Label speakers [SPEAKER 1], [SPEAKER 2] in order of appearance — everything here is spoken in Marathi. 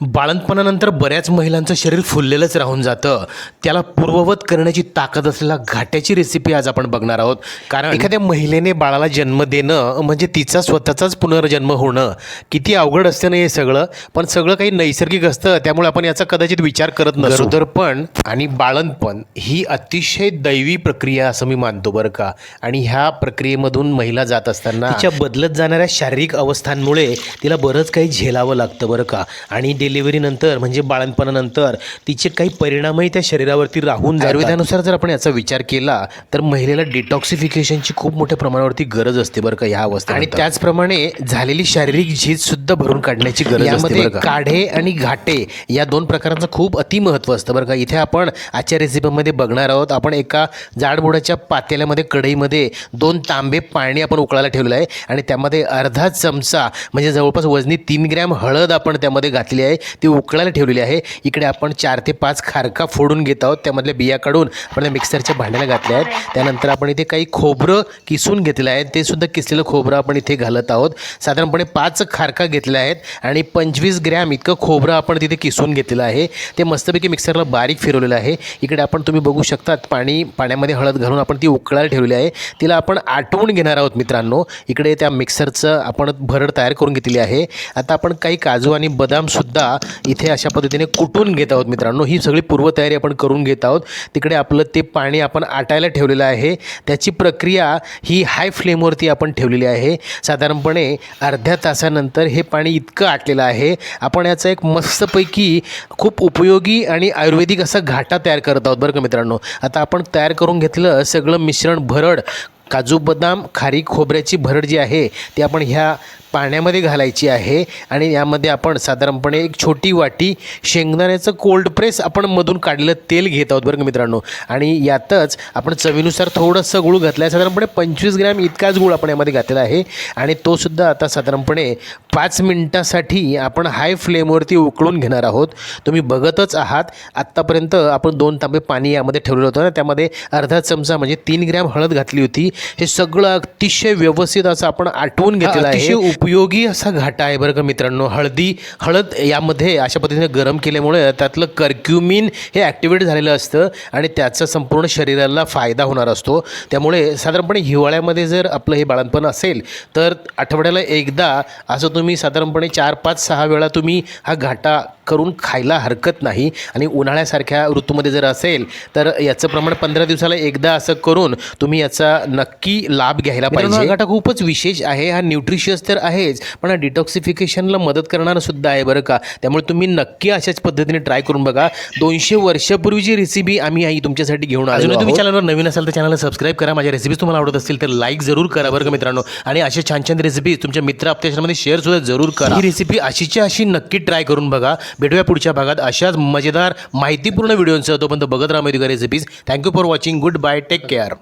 [SPEAKER 1] बाळंतपणानंतर बऱ्याच महिलांचं शरीर फुललेलंच राहून जातं. त्याला पूर्ववत करण्याची ताकद असलेला घाट्याची रेसिपी आज आपण बघणार आहोत. कारण एखाद्या महिलेने बाळाला जन्म देणं म्हणजे तिचा स्वतःचाच पुनर्जन्म होणं किती अवघड असतं ना हे सगळं. पण सगळं काही नैसर्गिक असतं त्यामुळे आपण याचा कदाचित विचार करत नसतो गरोदरपण आणि बाळंतपण ही अतिशय दैवी प्रक्रिया असं मी मानतो बरं का. आणि ह्या प्रक्रियेमधून महिला जात असताना तिच्या बदलत जाणाऱ्या शारीरिक अवस्थांमुळे तिला बरंच काही झेलावं लागतं बरं का. आणि डिलिव्हरीनंतर म्हणजे बाळणपणानंतर तिचे काही परिणामही त्या शरीरावरती राहून आयुर्वेदानुसार जर आपण याचा विचार केला तर महिलेला डिटॉक्सिफिकेशनची खूप मोठ्या प्रमाणावरती गरज असते बरं का ह्या अवस्थेत आणि त्याचप्रमाणे झालेली शारीरिक झीज सुद्धा भरून काढण्याची गरज यामध्ये काढे आणि घाटे या दोन प्रकारांचं खूप अतिमहत्व असतं बरं का. इथे आपण आजच्या रेसिपीमध्ये बघणार आहोत आपण एका जाडबुडाच्या पातेल्यामध्ये कढईमध्ये दोन तांबे पाणी आपण उकळायला ठेवलेलं आहे आणि त्यामध्ये अर्धा चमचा म्हणजे जवळपास वजनी तीन ग्रॅम हळद आपण त्यामध्ये घातली आहे. ती उकळायला ठेवलेली आहे. इकडे आपण चार ते पाच खारका फोडून घेत आहोत. त्यामधल्या बिया काढून आपण मिक्सरच्या भांड्याला घातल्या आहेत. त्यानंतर आपण इथे काही खोबरं किसून घेतलेलं आहे. ते सुद्धा किसलेलं खोबरं आपण इथे घालत आहोत. साधारणपणे पाच खारका घेतल्या आहेत आणि पंचवीस ग्रॅम इतकं खोबरं आपण तिथे किसून घेतलेलं आहे. ते मस्तपैकी मिक्सरला बारीक फिरवलेलं आहे. इकडे आपण तुम्ही बघू शकतात पाणी पाण्यामध्ये हळद घालून आपण ती उकळायला ठेवलेली आहे. तिला आपण आटवून घेणार आहोत मित्रांनो. इकडे त्या मिक्सरचं आपण भरड तयार करून घेतलेली आहे. आता आपण काही काजू आणि बदामसुद्धा इथे अशा पद्धतीने कुटून घेत आहोत मित्रांनो. ही सगळी पूर्वतयारी आपण करून घेत आहोत. तिकडे आपलं ते पाणी आपण आटायला ठेवलेलं आहे. त्याची प्रक्रिया ही हाय फ्लेमवरती आपण ठेवलेली आहे. साधारणपणे अर्ध्या तासानंतर हे पाणी इतकं आटलेलं आहे. आपण याचा एक मस्तपैकी खूप उपयोगी आणि आयुर्वेदिक असा घाटा तयार करत आहोत बरं का मित्रांनो. आता आपण तयार करून घेतलं सगळं मिश्रण भरड काजू बदाम खारी खोबऱ्याची भरड जी आहे ती आपण ह्या पाण्यामध्ये घालायची आहे आणि यामध्ये आपण साधारणपणे एक छोटी वाटी शेंगदाण्याचं कोल्ड प्रेस आपण मधून काढलेलं तेल घेत आहोत बरं का मित्रांनो. आणि यातच आपण चवीनुसार थोडंसं गुळ घातलं आहे साधारणपणे पंचवीस ग्रॅम इतकाच गुळ आपण यामध्ये घातलेला आहे. आणि तो सुद्धा आता साधारणपणे पाच मिनटासाठी आपण हाय फ्लेमवरती उकळून घेणार आहोत. तुम्ही बघतच आहात. आत्तापर्यंत आपण दोन तांबे पाणी यामध्ये ठेवलेलं होतं ना त्यामध्ये अर्धा चमचा म्हणजे तीन ग्रॅम हळद घातली होती. हे सगळं अतिशय व्यवस्थित असं आपण आटवून घेतलेलं आहे. उपयोगी असा घाटा आहे बरं का मित्रांनो. हळदी हळद यामध्ये अशा पद्धतीने गरम केल्यामुळे त्यातलं कर्क्युमिन हे ॲक्टिवेट झालेलं असतं आणि त्याचा संपूर्ण शरीराला फायदा होणार असतो. त्यामुळे साधारणपणे हिवाळ्यामध्ये जर आपलं हे बाळणपण असेल तर आठवड्याला एकदा असं तुम्ही साधारणपणे चार पाच सहा वेळा तुम्ही हा घाटा करून खायला हरकत नाही आणि उन्हाळ्यासारख्या ऋतूमध्ये जर असेल तर याचं प्रमाण पंधरा दिवसाला एकदा असं करून तुम्ही याचा नक्की लाभ घ्यायला पाहिजे. घाटा खूपच विशेष आहे हा न्यूट्रिशियस तर आहेच पण हा डिटॉक्सिफिकेशनला मदत करणारा सुद्धा आहे बरं का. त्यामुळे तुम्ही नक्की अशाच पद्धतीने ट्राय करून बघा. दोनशे वर्षापूर्वीची रेसिपी आम्ही आई तुमच्यासाठी घेऊन आलो तुम्ही चॅनलवर नवीन असाल तर चॅनलला सबस्क्राईब करा. माझ्या रेसिपीज तुम्हाला आवडत असतील तर लाईक जरूर करा बरं का मित्रांनो. आणि असे छान छान रेसिपीज तुमच्या मित्र आपल्यामध्ये शेअर सुद्धा जरूर करा. ही रेसिपी अशीच्या अशी नक्की ट्राय करून बघा. भेटूया पुढच्या भागात. अशाच मजेदार माहितीपूर्ण व्हिडिओंसह तोपर्यंत बघत राहा माहिती recipes. Thank you for watching goodbye take care